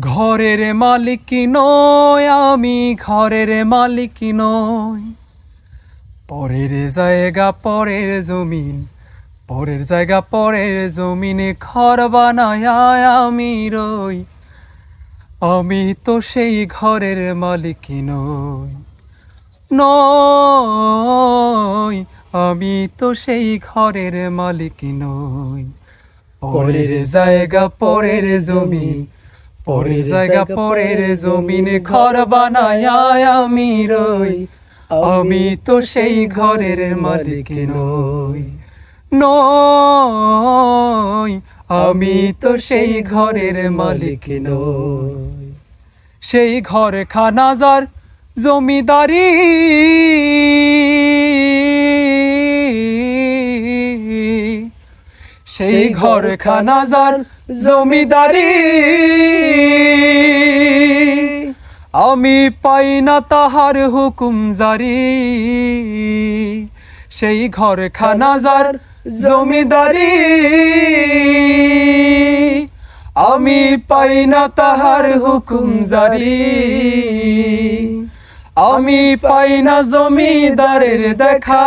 ঘরের মালিক নয়, আমি ঘরের মালিক নই। পরের জায়গা, পরের জমিন, পরের জায়গা, পরের জমিনে, ঘর বানায় আমি রই। আমি তো সেই ঘরের মালিক নই নই। আমি তো সেই ঘরের মালিক নই। পরের জায়গা, পরের জমিন পরের জায়গা পরের জমিনে ঘর বানায় আমি রই। আমি তো সেই ঘরের মালিক নই। নই। আমি তো সেই ঘরের মালিক নই। সেই ঘর খানাজার জমিদারি। সেই ঘর খানাজার জমিদারি। আমি পাই না তাহার হুকুম জারি। সেই ঘর খানাজার জমিদারি। আমি পাই না তাহার হুকুম জারি। আমি পাই না জমিদারের দেখা।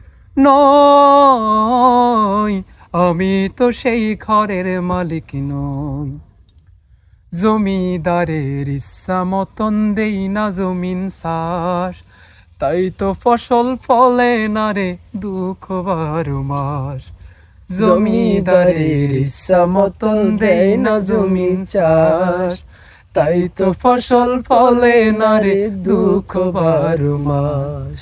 নই, আমি তো সেই ঘরের মালিক নই। জমিদারের ইচ্ছা মতন দেই না জমিন চাষ, তাই তো ফসল ফলে না রে দুঃখ বারো মাস। জমিদারের ইচ্ছা মতন দেই না জমিন চাষ, তাই তো ফসল ফলে না রে দুঃখ বারো মাস।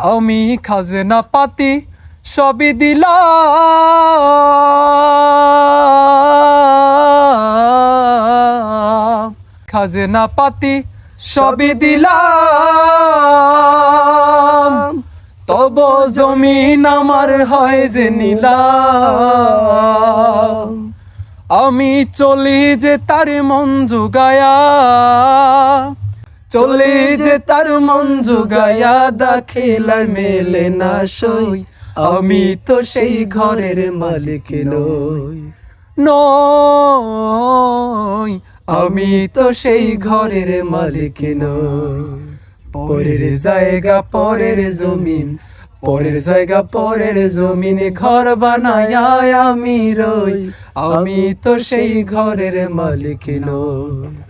আমি খাজনা পাতি সবই দিলাম। খাজনা পাতি সবই দিলাম। তব জমিন আমার হয় যে নিলাম। আমি চলি যে তার মন জুগায়া। চলে যে তার মন জুগায়া দাখিলার মেলে না সই। আমি তো সেই ঘরের মালিক নই নই। আমি তো সেই ঘরের মালিক নই। পরের জায়গা, পরের জমিন, পরের জায়গা, পরের জমিনে ঘর বানায় আমি রই। আমি তো সেই ঘরের মালিক নই।